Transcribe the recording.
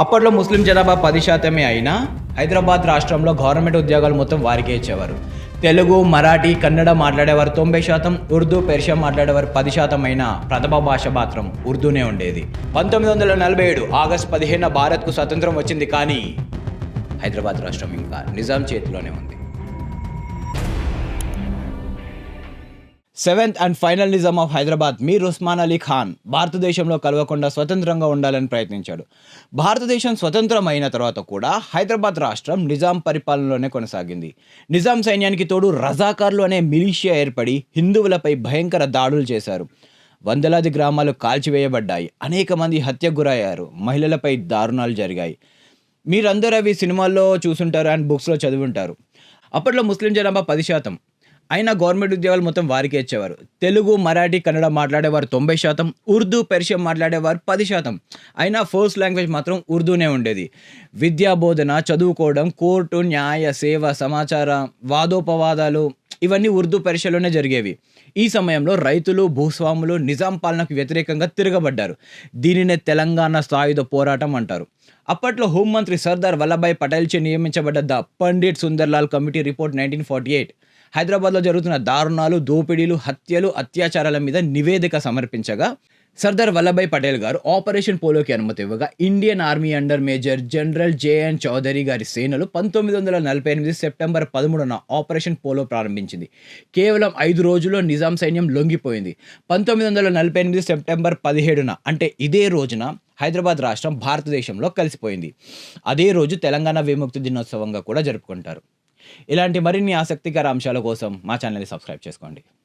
అప్పట్లో ముస్లిం జనాభా పది శాతమే అయినా హైదరాబాద్ రాష్ట్రంలో గవర్నమెంట్ ఉద్యోగాలు మొత్తం వారికే ఇచ్చేవారు. తెలుగు మరాఠీ కన్నడ మాట్లాడేవారు తొంభై శాతం ఉర్దూ పెర్షియా మాట్లాడేవారు పది శాతం అయినా ప్రథమ భాష మాత్రం ఉర్దూనే ఉండేది. పంతొమ్మిది వందల నలభై ఏడు ఆగస్టు పదిహేను భారత్కు స్వతంత్రం వచ్చింది కానీ హైదరాబాద్ రాష్ట్రం ఇంకా నిజాం చేతిలోనే ఉంది. Seventh and final Nizam of Hyderabad Mir Osman Ali Khan భారతదేశంలో కలవకుండా స్వతంత్రంగా ఉండాలని ప్రయత్నించాడు. భారతదేశం స్వతంత్రం అయిన తర్వాత కూడా హైదరాబాద్ రాష్ట్రం నిజాం పరిపాలనలోనే కొనసాగింది. నిజాం సైన్యానికి తోడు రజాకార్లు అనే మిలిషియా ఏర్పడి హిందువులపై భయంకర దాడులు చేశారు. వందలాది గ్రామాలు కాల్చివేయబడ్డాయి. అనేక మంది హత్యకు గురయ్యారు. మహిళలపై దారుణాలు జరిగాయి. మీరందరూ అవి సినిమాల్లో చూసుంటారు అండ్ బుక్స్లో చదివి ఉంటారు అప్పట్లో ముస్లిం జనాభా పది శాతం. అయినా గవర్నమెంట్ ఉద్యోగాలు మొత్తం వారికే ఇచ్చేవారు. తెలుగు మరాఠీ కన్నడ మాట్లాడేవారు తొంభై శాతం ఉర్దూ పెర్షియం మాట్లాడేవారు పది శాతం. అయినా ఫస్ట్ లాంగ్వేజ్ మాత్రం ఉర్దూనే ఉండేది. విద్యా బోధన చదువుకోవడం కోర్టు న్యాయ సేవ సమాచార వాదోపవాదాలు ఇవన్నీ ఉర్దూ పరీక్షలోనే జరిగేవి. ఈ సమయంలో రైతులు భూస్వాములు నిజాం పాలనకు వ్యతిరేకంగా తిరగబడ్డారు. దీనినే తెలంగాణ సాయుధ పోరాటం అంటారు. అప్పట్లో హోంమంత్రి సర్దార్ వల్లభాయ్ పటేల్చే నియమించబడ్డ the Pandit Sundarlal committee report nineteen forty eight. హైదరాబాద్లో జరుగుతున్న దారుణాలు దోపిడీలు హత్యలు అత్యాచారాల మీద నివేదిక సమర్పించగా సర్దార్ వల్లభాయ్ పటేల్ గారు ఆపరేషన్ పోలోకి అనుమతి ఇవ్వగా Indian army under major general JN Chaudhari గారి సేనలు పంతొమ్మిది వందల నలభై ఎనిమిది సెప్టెంబర్ పదమూడున ఆపరేషన్ పోలో ప్రారంభించింది. కేవలం ఐదు రోజుల్లో నిజాం సైన్యం లొంగిపోయింది. పంతొమ్మిది వందల నలభై ఎనిమిది సెప్టెంబర్ పదిహేడున అంటే ఇదే రోజున హైదరాబాద్ రాష్ట్రం భారతదేశంలో కలిసిపోయింది. అదే రోజు తెలంగాణ విముక్తి దినోత్సవంగా కూడా జరుపుకుంటారు. ఇలాంటి మరిన్ని ఆసక్తికర అంశాల కోసం మా ఛానల్ని సబ్స్క్రైబ్ చేసుకోండి.